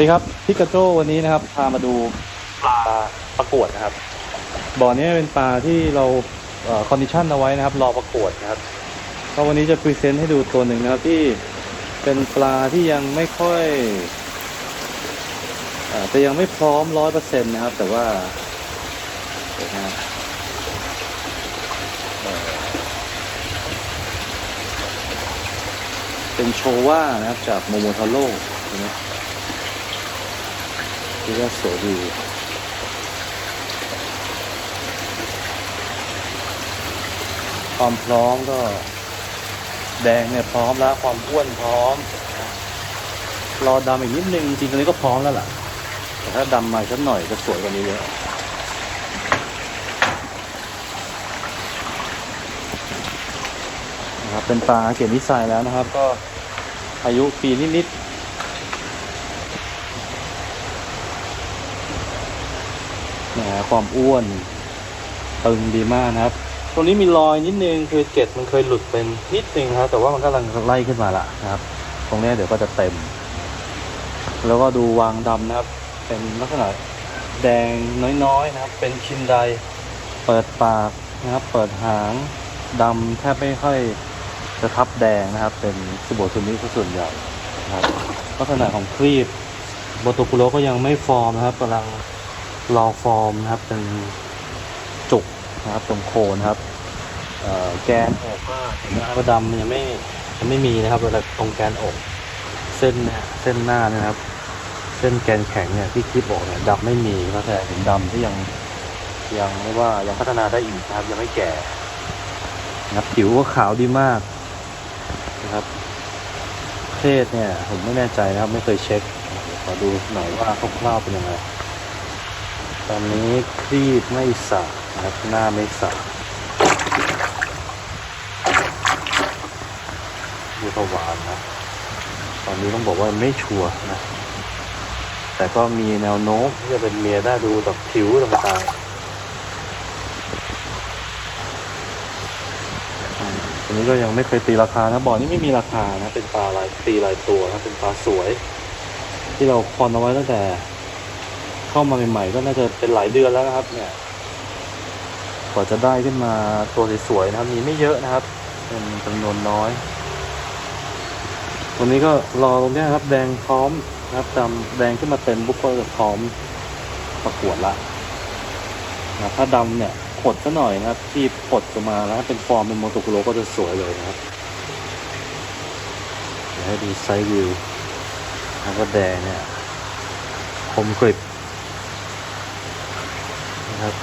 สวัสดีครับพิกาโจวันนี้นะครับพามาดูปลาประกวดนะครับ บ่อนี้เป็นปลาที่เราคอนดิชันเอาไว้นะครับ รอประกวดนะครับก็วันนี้จะพรีเซนต์ให้ดูตัวหนึ่งนะครับที่เป็นปลาที่ยังไม่ค่อยอ่อแต่ยังไม่พร้อมร้อยเปอร์เซ็นต์นะครับ แต่ว่าเดี๋ยวนะเอ่อเป็นโชว่านะครับจากโมโมทาโร่เห็นไหม ที่ก็สวยดีความพร้อมก็ แดงเนี่ยพร้อมแล้ว ความอ้วนพร้อม รอดำอีกนิดนึงจริงๆตอนนี้ก็พร้อมแล้วล่ะ แต่ถ้าดำมาสักหน่อยจะสวยกว่านี้เยอะนะครับเป็นปลาเกล็ดนิสัยแล้วนะครับ ก็อายุปีนิดๆ นะฮะ ความอ้วนตึงดีมากนะครับ ตรงนี้มีรอยนิดนึงคือเกล็ดมันเคยหลุดเป็นนิดนึงครับ แต่ว่ามันกำลังไล่ขึ้นมาละนะครับ ตรงนี้เดี๋ยวก็จะเต็ม แล้วก็ดูวางดำนะครับ เป็นลักษณะแดงน้อยๆนะครับ เป็นชินไดเปิดปากนะครับ เปิดหางดำแทบไม่ค่อยจะทับแดงนะครับ เป็นสุโบทุนิซะส่วนใหญ่นะครับลักษณะของครีบโบโตคุโรก็ยังไม่ฟอร์มนะครับกำลัง รอฟอร์มนะครับเป็นจุกนะครับตรงโคนนะครับแกนอกก็เห็นว่าดำยังไม่ยังไม่มีนะครับเวลาตรงแกนอกเส้นเนี่ยเส้นหน้าเนะครับ เส้นแกนแข็งเนี่ยที่คลิปบอกเนี่ยดำไม่มีก็แต่เห็นดำที่ยังยังไม่ว่ายังพัฒนาได้อีกนะครับยังไม่แก่นะครับผิวก็ขาวดีมากนะครับ เพศเนี่ยผมไม่แน่ใจนะครับ ไม่เคยเช็คเดี๋ยวขอดูหน่อยว่าคร่าวๆเป็นยังไง ตอนนี้ครีบไม่สระนะครับหน้าไม่สระดูทวารนะ ตอนนี้ต้องบอกว่าไม่ชัวร์นะ แต่ก็มีแนวโน้มที่จะเป็นเมียได้ดูจากผิวต่างๆอืมอันนี้ก็ยังไม่เคยตีราคานะบ่อนี้ไม่มีราคานะ เป็นปลาลายตีลายตัวนะ เป็นปลาสวย ที่เราคอนเอาไว้ตั้งแต่ เข้ามาใหม่ๆ ก็น่าจะเป็นหลายเดือนแล้วนะครับ เนี่ยกว่าจะได้ขึ้นมาตัวสวยๆนะครับ มีไม่เยอะนะครับ เป็นจำนวนน้อยวันนี้ก็รอตรงนี้ครับ แดงพร้อมนะครับจำแดงขึ้นมาเต็มปุ๊บก็จะพร้อมประกวดละนะถ้าดำเนี่ยขดซะหน่อยนะครับ ที่ขดออกมาแล้วเป็นฟอร์มเป็นโมโตคุโรก็จะสวยเลยนะครับเดี๋ยวให้ดูไซส์วิวแล้วก็แดงเนี่ยคมกริบ นะครับ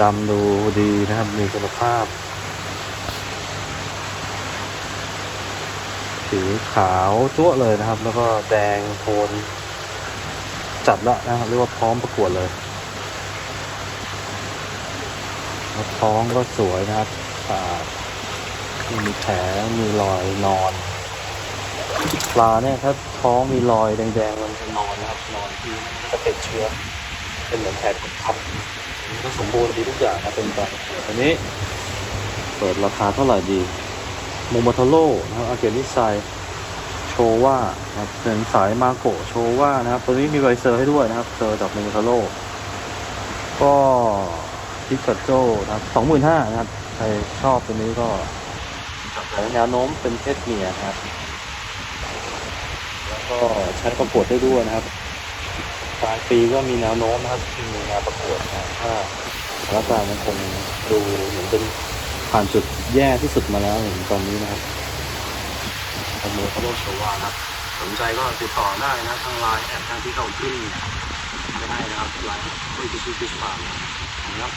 ดำดูดีนะครับ มีคุณภาพ สีขาวจั่วเลยนะครับ แล้วก็แดงโทน จัดละนะครับเรียกว่าพร้อมประกวดเลยแล้วท้องก็สวยนะครับมีแผลมีรอยนอน ปลาเนี่ยถ้าท้องมีรอยแดงๆมันจะนอนนะครับนอนที่มันจะติดเชื้อ เป็นเหมือนแผลกดทับอันนี้ก็สมบูรณ์ดีทุกอย่างนะเป็นแบบอันนี้ เปิดราคาเท่าไหร่ดีโมโมโทโร่นะครับอาเกนิไซโชว่านะครับเป็นสายมาโกโชว่านะครับ ตัวนี้มีใบเซอร์ให้ด้วยนะครับเซอร์จากโมโมโทโร่ก็พิกัดโจนะครับสองหมื่นห้านะครับ ใครชอบตัวนี้ก็แต่แนวโน้มเป็นเพศเมียนะครับ แล้วก็ใช้ประกวดได้ด้วยนะครับ ปลายปีก็มีแนวโน้มนะครับที่มีงานประกวดนะถ้าสถานการณ์มันคงดูเหมือนเป็นผ่านจุดแย่ที่สุดมาแล้วอย่างตอนนี้นะครับขโมเขาโลกโชว่านะครับสนใจก็ติดต่อได้นะทางไลน์แอดทางที่เขาขึ้นไม่ได้นะครับไลน์ไม่ติดชื่อฟิชฟาร์มนะครับ